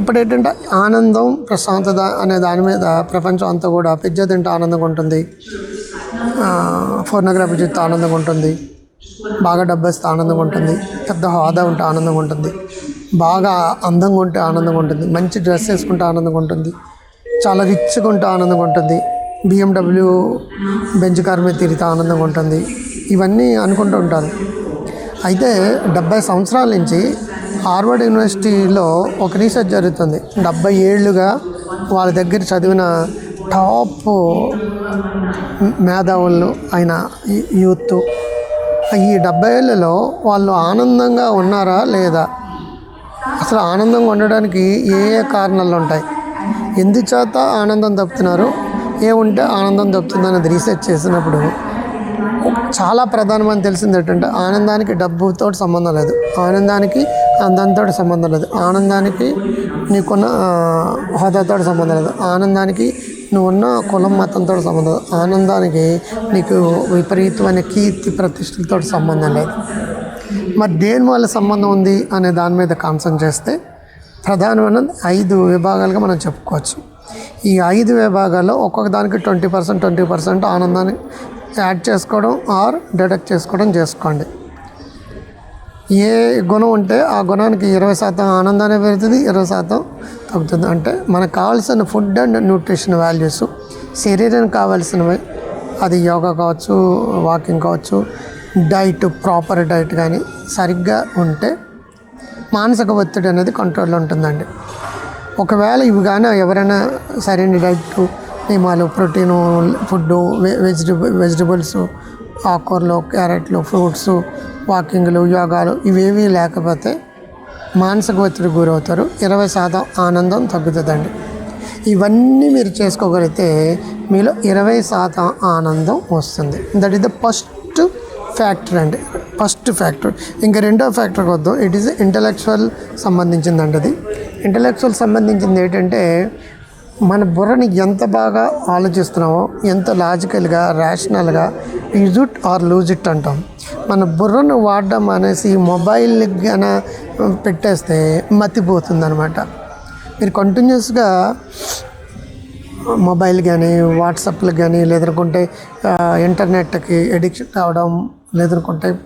ఇప్పుడు ఏంటంటే ఆనందం ప్రశాంతత అనే దాని మీద ప్రపంచం అంతా కూడా పిజ్జా తింటే ఆనందంగా ఉంటుంది. ఫోర్నోగ్రఫీ చూస్తే ఆనందంగా ఉంటుంది. బాగా డబ్బేస్తే ఆనందంగా ఉంటుంది. పెద్ద హోదా ఉంటే ఆనందంగా ఉంటుంది. బాగా అందంగా ఉంటే ఆనందంగా ఉంటుంది. మంచి డ్రెస్ వేసుకుంటే ఆనందంగా ఉంటుంది. చాలా రిచ్గా ఉంటే ఆనందంగా ఉంటుంది. బిఎండబ్ల్యూ బెంచ్ కార్ మీద తిరిగితే ఆనందంగా ఉంటుంది. ఇవన్నీ అనుకుంటూ ఉంటారు. అయితే డెబ్బై సంవత్సరాల నుంచి హార్వర్డ్ యూనివర్సిటీలో ఒక రీసెర్చ్ జరుగుతుంది. డెబ్బై ఏళ్ళుగా వాళ్ళ దగ్గర చదివిన టాప్ మేధావులు అయిన యూత్. ఈ డెబ్బై ఏళ్ళలో వాళ్ళు ఆనందంగా ఉన్నారా లేదా? అసలు ఆనందంగా ఉండడానికి ఏ ఏ కారణాలు ఉంటాయి? ఎందుచేత ఆనందం తప్పుతున్నారు? ఏముంటే ఆనందం తప్పుతుంది అనేది రీసెర్చ్ చేసినప్పుడు చాలా ప్రధానమని తెలిసింది ఏంటంటే ఆనందానికి డబ్బుతో సంబంధం లేదు. ఆనందానికి అందంతో సంబంధం లేదు. ఆనందానికి నీకున్న హోదాతో సంబంధం లేదు. ఆనందానికి నువ్వున్న కులం మతంతో సంబంధం లేదు. ఆనందానికి నీకు విపరీతమైన కీర్తి ప్రతిష్టలతో సంబంధం లేదు. మరి దేని వల్ల సంబంధం ఉంది అనే దాని మీద కాన్సన్ చేస్తే ప్రధానమైన ఐదు విభాగాలుగా మనం చెప్పుకోవచ్చు. ఈ ఐదు విభాగాల్లో ఒక్కొక్క దానికి ట్వంటీ పర్సెంట్ ట్వంటీ పర్సెంట్ ఆనందాన్ని యాడ్ చేసుకోవడం ఆర్ డిడక్ట్ చేసుకోవడం చేసుకోండి. ఏ గుణం ఉంటే ఆ గుణానికి ఇరవై శాతం ఆనందాన్ని పెరుగుతుంది ఇరవై శాతం తగ్గుతుంది. అంటే మనకు కావాల్సిన ఫుడ్ అండ్ న్యూట్రిషన్ వాల్యూస్ శరీరానికి కావాల్సినవి అది యోగా కావచ్చు వాకింగ్ కావచ్చు డైట్ ప్రాపర్ డైట్ కానీ సరిగ్గా ఉంటే మానసిక ఒత్తిడి అనేది కంట్రోల్లో ఉంటుందండి. ఒకవేళ ఇవి కానీ ఎవరైనా సరైన డైట్ నియమాలు ప్రోటీను ఫుడ్ వెజిటబుల్ వెజిటబుల్స్ ఆకుకూరలు క్యారెట్లు ఫ్రూట్స్ వాకింగ్లు యోగాలు ఇవేవి లేకపోతే మానసిక ఒత్తిడి గురవుతారు. ఇరవై శాతం ఆనందం తగ్గుతుందండి. ఇవన్నీ మీరు చేసుకోగలిగితే మీలో ఇరవై శాతం ఆనందం వస్తుంది. That is the first factor అండి. ఫస్ట్ ఫ్యాక్టర్ ఇంకా రెండో ఫ్యాక్టర్కి వద్దాం ఇట్ ఈస్ ఇంటలెక్చువల్ సంబంధించిందండి అది. ఇంటలెక్చువల్ సంబంధించింది ఏంటంటే మన బుర్రని ఎంత బాగా ఆలోచిస్తున్నామో ఎంత లాజికల్గా ర్యాషనల్గా use it or lose it అంటాం. మన బుర్రను వాడడం అనేసి మొబైల్ గన పెట్టేస్తే మతిపోతుంది అనమాట మీరు కంటిన్యూస్గా మొబైల్ కానీ వాట్సాప్లు కానీ లేదనుకుంటే ఇంటర్నెట్కి ఎడిక్షన్ కావడం లేదనుకుంటే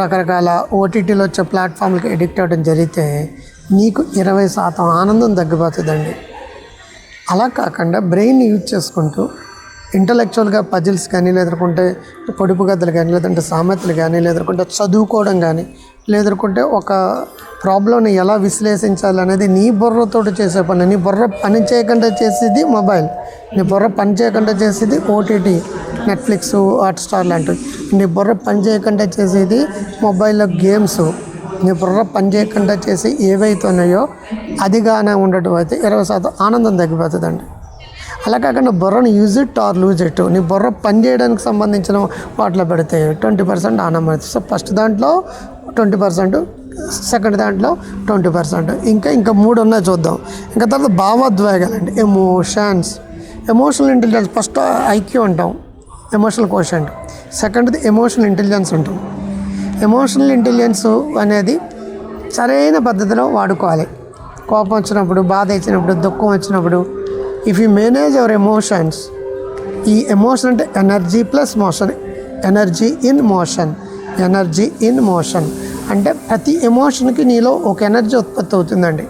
రకరకాల ఓటీటీలో వచ్చే ప్లాట్ఫామ్లకి ఎడిక్ట్ అవ్వడం జరిగితే నీకు ఇరవై శాతం ఆనందం తగ్గిపోతుందండి. అలా కాకుండా బ్రెయిన్ యూజ్ చేసుకుంటూ ఇంటలెక్చువల్గా పజిల్స్ కానీ లేదనుకుంటే పొడుపు గద్దలు కానీ లేదంటే సామెతలు కానీ లేదనుకుంటే చదువుకోవడం కానీ లేదనుకుంటే ఒక ప్రాబ్లంని ఎలా విశ్లేషించాలనేది నీ బుర్రతో చేసే పని. నీ బుర్ర పని చేయకుండా చేసేది మొబైల్ నీ బుర్ర పని చేయకుండా చేసేది ఓటీటీ నెట్ఫ్లిక్స్ హాట్స్టార్ లాంటివి. నీ బుర్ర పని చేయకుండా చేసేది మొబైల్లో గేమ్స్ నీ బుర్ర పని చేయకుండా చేసి ఏవైతే ఉన్నాయో అదిగానే ఉండటం అయితే ఇరవై శాతం ఆనందం తగ్గిపోతుందండి. అలా కాకుండా బుర్రను use it or lose it. నీ బుర్ర పని చేయడానికి సంబంధించిన వాటిలో పెడితే ట్వంటీ పర్సెంట్ ఆనందం సో ఫస్ట్ దాంట్లో ట్వంటీ పర్సెంట్ సెకండ్ దాంట్లో ట్వంటీ పర్సెంట్. ఇంకా ఇంకా మూడు ఉన్నాయి చూద్దాం. ఇంకా తర్వాత భావోద్వేగాలండి. Emotions. Emotional intelligence first IQ అంటాం. ఎమోషనల్ క్వశ్చన్ సెకండ్ది ఎమోషనల్ ఇంటెలిజెన్స్ ఉంటాం ఎమోషనల్ ఇంటెలిజెన్స్ అనేది సరైన పద్ధతిలో వాడుకోవాలి. కోపం వచ్చినప్పుడు బాధ ఇచ్చినప్పుడు దుఃఖం వచ్చినప్పుడు if you manage our emotions ఈ ఎమోషన్ అంటే energy plus motion energy in motion energy in motion అంటే ప్రతి ఎమోషన్కి నీలో ఒక ఎనర్జీ ఉత్పత్తి అవుతుందండి.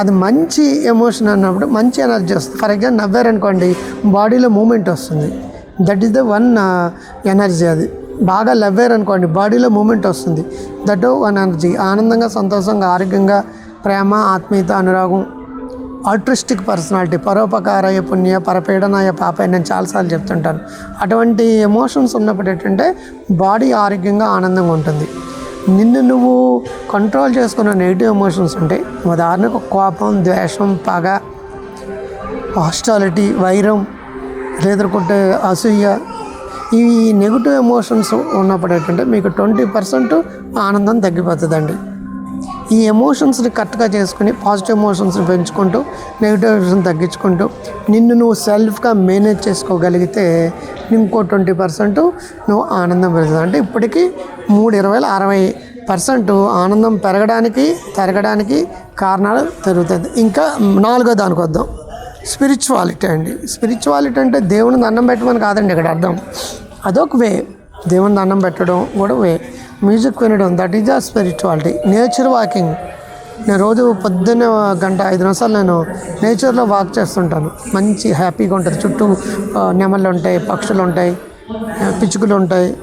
అది మంచి ఎమోషన్ అన్నప్పుడు మంచి ఎనర్జీ వస్తుంది. ఫర్ ఎగ్జాంపుల్ నవ్వారనుకోండి బాడీలో మూమెంట్ వస్తుంది. That is the one energy అది. బాగా లవ్వారనుకోండి బాడీలో మూమెంట్ వస్తుంది. దట్ వన్ ఎనర్జీ ఆనందంగా సంతోషంగా ఆరోగ్యంగా ప్రేమ ఆత్మీయత అనురాగం ఆల్ట్రిస్టిక్ పర్సనాలిటీ పరోపకారయ పుణ్య పరపీడనాయ పాప నేను చాలాసార్లు చెప్తుంటాను. అటువంటి ఎమోషన్స్ ఉన్నప్పుడు ఏంటంటే బాడీ ఆరోగ్యంగా ఆనందంగా ఉంటుంది. నిన్ను నువ్వు కంట్రోల్ చేసుకున్న నెగిటివ్ ఎమోషన్స్ ఉంటాయి ఉదాహరణకు కోపం ద్వేషం పగ హాస్టాలిటీ వైరం లేదనుకుంటే అసూయ ఈ నెగిటివ్ ఎమోషన్స్ ఉన్నప్పుడు ఏంటంటే మీకు ట్వంటీ పర్సెంట్ ఆనందం తగ్గిపోతుందండి. ఈ ఎమోషన్స్ని కరెక్ట్గా చేసుకుని పాజిటివ్ ఎమోషన్స్ని పెంచుకుంటూ నెగిటివ్ ఎమోషన్ తగ్గించుకుంటూ నిన్ను నువ్వు సెల్ఫ్గా మేనేజ్ చేసుకోగలిగితే ఇంకో ట్వంటీ పర్సెంట్ నువ్వు ఆనందం పెరుగుతుంది. అంటే ఇప్పటికీ మూడు ఇరవై అరవై పర్సెంట్ ఆనందం పెరగడానికి తరగడానికి కారణాలు తిరుగుతుంది ఇంకా నాలుగో దానికి వద్దాం స్పిరిచువాలిటీ అండి. స్పిరిచువాలిటీ అంటే దేవుని దండం పెట్టమని కాదండి ఇక్కడ అర్థం. అదొక వే. దేవుని దండం పెట్టడం కూడా వే. మ్యూజిక్ వినడం దట్ ఈజ్ ఆ స్పిరిచువాలిటీ నేచర్ వాకింగ్ నేను రోజు పొద్దున్న గంట ఐదు నిమిషాలు నేను నేచర్లో వాక్ చేస్తుంటాను. మంచి హ్యాపీగా ఉంటుంది. చుట్టూ నెమళ్ళు ఉంటాయి పక్షులు ఉంటాయి పిచ్చుకలు ఉంటాయి.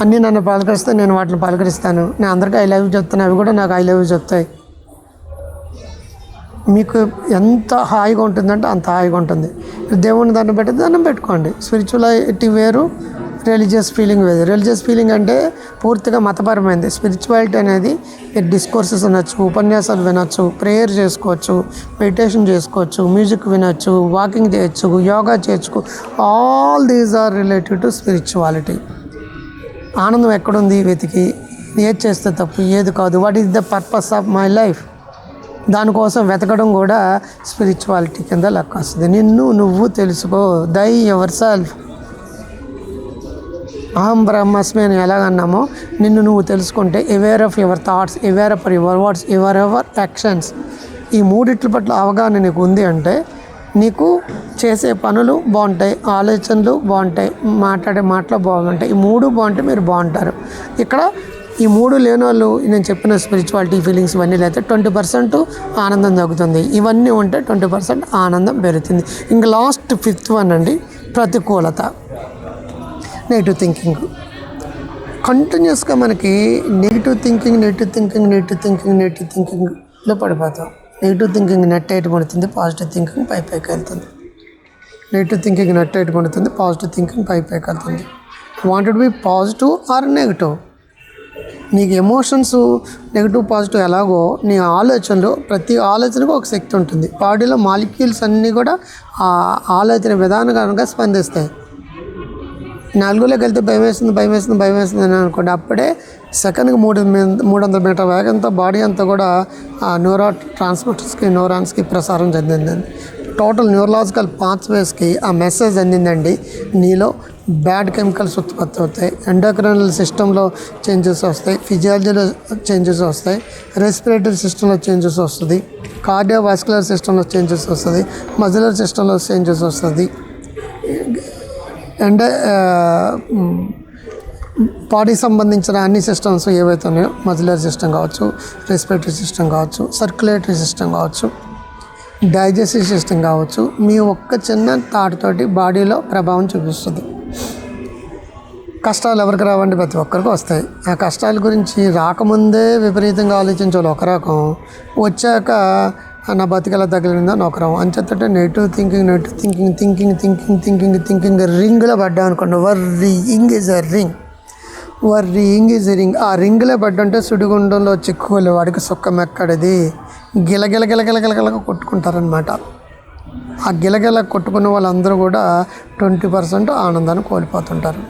అన్నీ నన్ను పలకరిస్తే నేను వాటిని పలకరిస్తాను. నేను అందరికీ ఐ లవ్ చెప్తాను. అవి కూడా నాకు ఐ లవ్ చెప్తాయి. మీకు ఎంత హాయిగా ఉంటుందంటే అంత హాయిగా ఉంటుంది. దేవుని దండం పెట్టి దండం పెట్టుకోండి. స్పిరిచువాలిటీ వేరు రిలీజియస్ ఫీలింగ్ వేరు. రిలీజియస్ ఫీలింగ్ అంటే పూర్తిగా మతపరమైంది. స్పిరిచువాలిటీ అనేది మీరు డిస్కోర్సెస్ వినొచ్చు ఉపన్యాసాలు వినొచ్చు ప్రేయర్ చేసుకోవచ్చు మెడిటేషన్ చేసుకోవచ్చు మ్యూజిక్ వినొచ్చు వాకింగ్ చేయొచ్చు యోగా చేయొచ్చు. All these are related to spirituality ఆనందం ఎక్కడుంది? వెతికి. ఏది చేస్తే తప్పు? ఏది కాదు? What is the purpose of my life దానికోసం వెతకడం కూడా స్పిరిచువాలిటీ కింద లెక్క వస్తుంది. నిన్ను నువ్వు తెలుసుకో. దై యువర్ సెల్ఫ్. అహం బ్రహ్మస్మి అని ఎలాగన్నామో నిన్ను నువ్వు తెలుసుకుంటే aware of your thoughts aware of your words your ever actions ఈ మూడిట్ల పట్ల అవగాహన నీకు ఉంది అంటే నీకు చేసే పనులు బాగుంటాయి ఆలోచనలు బాగుంటాయి మాట్లాడే మాటలు బాగుంటాయి. ఈ మూడు బాగుంటే మీరు బాగుంటారు. ఇక్కడ ఈ మూడు లేని వాళ్ళు నేను చెప్పిన స్పిరిచువాలిటీ ఫీలింగ్స్ ఇవన్నీ లేకపోతే ట్వంటీ పర్సెంట్ ఆనందం తగ్గుతుంది. ఇవన్నీ ఉంటే ట్వంటీ పర్సెంట్ ఆనందం పెరుగుతుంది. ఇంకా లాస్ట్ ఫిఫ్త్ వన్ అండి ప్రతికూలత. నెగిటివ్ థింకింగ్ కంటిన్యూస్గా మనకి negative thinking negative thinking negative thinking negative థింకింగ్లో పడిపోతాం. నెగిటివ్ థింకింగ్ నెట్ ఎయిట్ పడుతుంది పాజిటివ్ థింకింగ్ పై పైకి వెళ్తుంది. నెగిటివ్ థింకింగ్ నెట్ ఎయిట్ పడుతుంది పాజిటివ్ థింకింగ్ పై పైకి వెళ్తుంది. Wanted be positive or negative నీకు ఎమోషన్స్ నెగిటివ్ పాజిటివ్ ఎలాగో నీ ఆలోచనలు ప్రతి ఆలోచనకు ఒక శక్తి ఉంటుంది. బాడీలో మాలిక్యూల్స్ అన్నీ కూడా ఆ ఆలోచన విధానకరంగా స్పందిస్తాయి. నాలుగులోకి వెళ్తే భయం వేస్తుంది భయం వేస్తుంది భయం వేస్తుంది అని అనుకోండి. అప్పుడే సెకండ్కి మూడు మీ- మూడు వందల మీటర్ వేగంతో బాడీ అంతా కూడా ఆ న్యూరో ట్రాన్స్మిటర్స్కి న్యూరాన్స్కి ప్రసారం చెందిందండి. టోటల్ న్యూరలాజికల్ పాత్వేస్కి ఆ మెసేజ్ అందిందండి. నీలో బ్యాడ్ కెమికల్స్ ఉత్పత్తి అవుతాయి. ఎండోక్రైనల్ సిస్టంలో చేంజెస్ వస్తాయి. ఫిజియాలజీలో చేంజెస్ వస్తాయి. రెస్పిరేటరీ సిస్టంలో చేంజెస్ వస్తుంది. కార్డియోవాస్కులర్ సిస్టంలో చేంజెస్ వస్తుంది. మజిలర్ సిస్టంలో చేంజెస్ వస్తుంది. అండ్ బాడీ సంబంధించిన అన్ని సిస్టమ్స్ ఏవైతే ఉన్నాయో మజిలర్ సిస్టమ్ కావచ్చు రెస్పిరేటరీ సిస్టమ్ కావచ్చు సర్క్యులేటరీ సిస్టమ్ కావచ్చు డైజెస్టివ్ సిస్టమ్ కావచ్చు మీ ఒక్క చిన్న తాటితోటి బాడీలో ప్రభావం చూపిస్తుంది. కష్టాలు ఎవరికి రావండి? ప్రతి ఒక్కరికి వస్తాయి. ఆ కష్టాల గురించి రాకముందే విపరీతంగా ఆలోచించాలి ఒక రకం. వచ్చాక నా బతికెలా తగిలిందని ఒక రకం. అంచేతంటే negative thinking negative thinking thinking thinking thinking thinking రింగ్లో పడ్డా అనుకోండి. Worrying is a ring worrying is ring ఆ రింగ్లో పడ్డంటే సుడిగుండంలో చిక్కుకోలే వాడికి సుఖం ఎక్కడిది? గిలగిల గిలగిల గిలగిల కొట్టుకుంటారనమాట ఆ గిలగిల కొట్టుకున్న వాళ్ళందరూ కూడా ట్వంటీ పర్సెంట్ ఆనందాన్ని కోల్పోతుంటారు.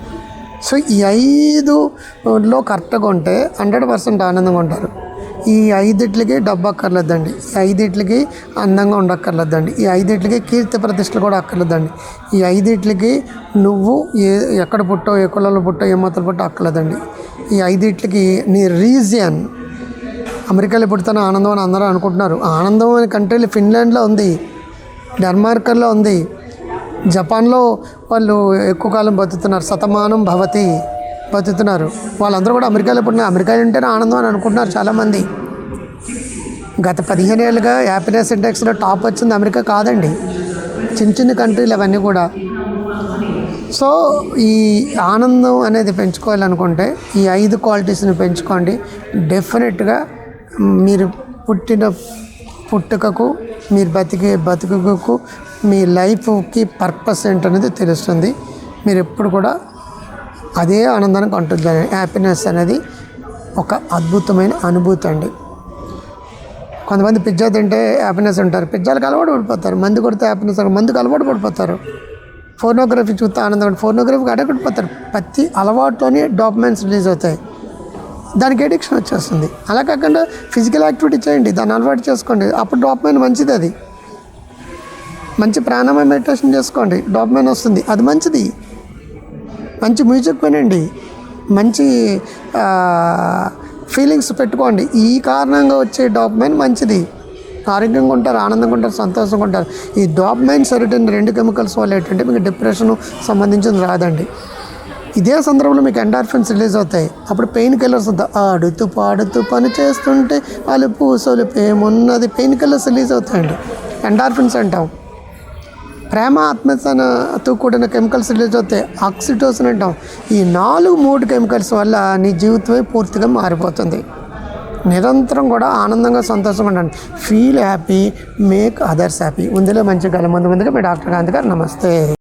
సో ఈ ఐదులో కరెక్ట్గా ఉంటే హండ్రెడ్ పర్సెంట్ ఆనందంగా ఉంటారు. ఈ ఐదిట్లకి డబ్బు అక్కర్లేదండి. ఈ ఐదిట్లకి అందంగా ఉండక్కర్లేదండి. ఈ ఐదిట్లకి కీర్తి ప్రతిష్టలు కూడా అక్కర్లేదండి. ఈ ఐదిట్లకి నువ్వు ఏ ఎక్కడ పుట్టో ఏ కులలో పుట్టో ఏ మతలు పుట్టో అక్కర్లేదండి. ఈ ఐదిట్లకి నీ రీజియన్ అమెరికాలో పుడితేనే ఆనందం అని అందరూ అనుకుంటున్నారు. ఆనందం అనే కంట్రీలు ఫిన్లాండ్లో ఉంది. డెన్మార్క్లో ఉంది. జపాన్లో వాళ్ళు ఎక్కువ కాలం బతుకుతున్నారు. శతమానం భవతి బతుకుతున్నారు. వాళ్ళందరూ కూడా అమెరికాలో పుట్టిన అమెరికాలో ఉంటేనే ఆనందం అని అనుకుంటున్నారు చాలామంది. గత పదిహేను ఏళ్ళుగా హ్యాపీనెస్ ఇండెక్స్లో టాప్ వచ్చింది అమెరికా కాదండి. చిన్న చిన్న కంట్రీలు అవన్నీ కూడా. సో ఈ ఆనందం అనేది పెంచుకోవాలనుకుంటే ఈ ఐదు క్వాలిటీస్ని పెంచుకోండి. డెఫినెట్గా మీరు పుట్టిన పుట్టుకకు మీరు బతికే బతుకుకు మీ లైఫ్కి పర్పస్ ఏంటనేది తెలుస్తుంది. మీరు ఎప్పుడు కూడా అదే ఆనందానికి ఉంటుంది హ్యాపీనెస్ అనేది ఒక అద్భుతమైన అనుభూతి అండి. కొంతమంది పిజ్జా తింటే హ్యాపీనెస్ ఉంటారు. పిజ్జాలకు అలవాటు పడిపోతారు. మందు కొడితే హ్యాపీనెస్ మందుకు అలవాటు పడిపోతారు. ఫోర్నోగ్రఫీ చూస్తే ఆనందం. ఫోర్నోగ్రఫీకి అడగడిపోతారు ప్రతి అలవాటులోనే డాక్యుమెంట్స్ రిలీజ్ అవుతాయి. దానికి ఎడిక్షన్ వచ్చేస్తుంది. అలా కాకుండా ఫిజికల్ యాక్టివిటీ చేయండి దాన్ని అలవాటు చేసుకోండి. అప్పుడు డాప్మైన్ మంచిది అది. మంచి ప్రాణాయామ మెడిటేషన్ చేసుకోండి డాప్మైన్ వస్తుంది. అది మంచిది. మంచి మ్యూజిక్ వినండి. మంచి ఫీలింగ్స్ పెట్టుకోండి. ఈ కారణంగా వచ్చే డాప్మైన్ మంచిది. ఆరోగ్యంగా ఉంటారు ఆనందంగా ఉంటారు సంతోషంగా ఉంటారు. ఈ డాప్మైన్ సెరటిన్ రెండు కెమికల్స్ వల్ల ఏంటంటే మీకు డిప్రెషన్ సంబంధించింది రాదండి. ఇదే సందర్భంలో మీకు ఎండార్ఫిన్స్ రిలీజ్ అవుతాయి. అప్పుడు పెయిన్ కిల్లర్స్ ఉంటాయి ఆడుతూ పాడుతూ పని చేస్తుంటే అలుపు సొలుపు ఏమున్నది పెయిన్ కిల్లర్స్ రిలీజ్ అవుతాయండి. ఎండార్ఫిన్స్ అంటాం. ప్రేమ ఆత్మీయతతో కూడిన కెమికల్స్ రిలీజ్ అవుతాయి. ఆక్సిటోసిన్ అంటాం. ఈ నాలుగు మూడు కెమికల్స్ వల్ల నీ జీవితమే పూర్తిగా మారిపోతుంది. నిరంతరం కూడా ఆనందంగా సంతోషంగా ఉండండి. Feel happy make others happy ఉందిలో మంచి గల ముందు ముందుగా మీ డాక్టర్ గాంధీ గారు నమస్తే.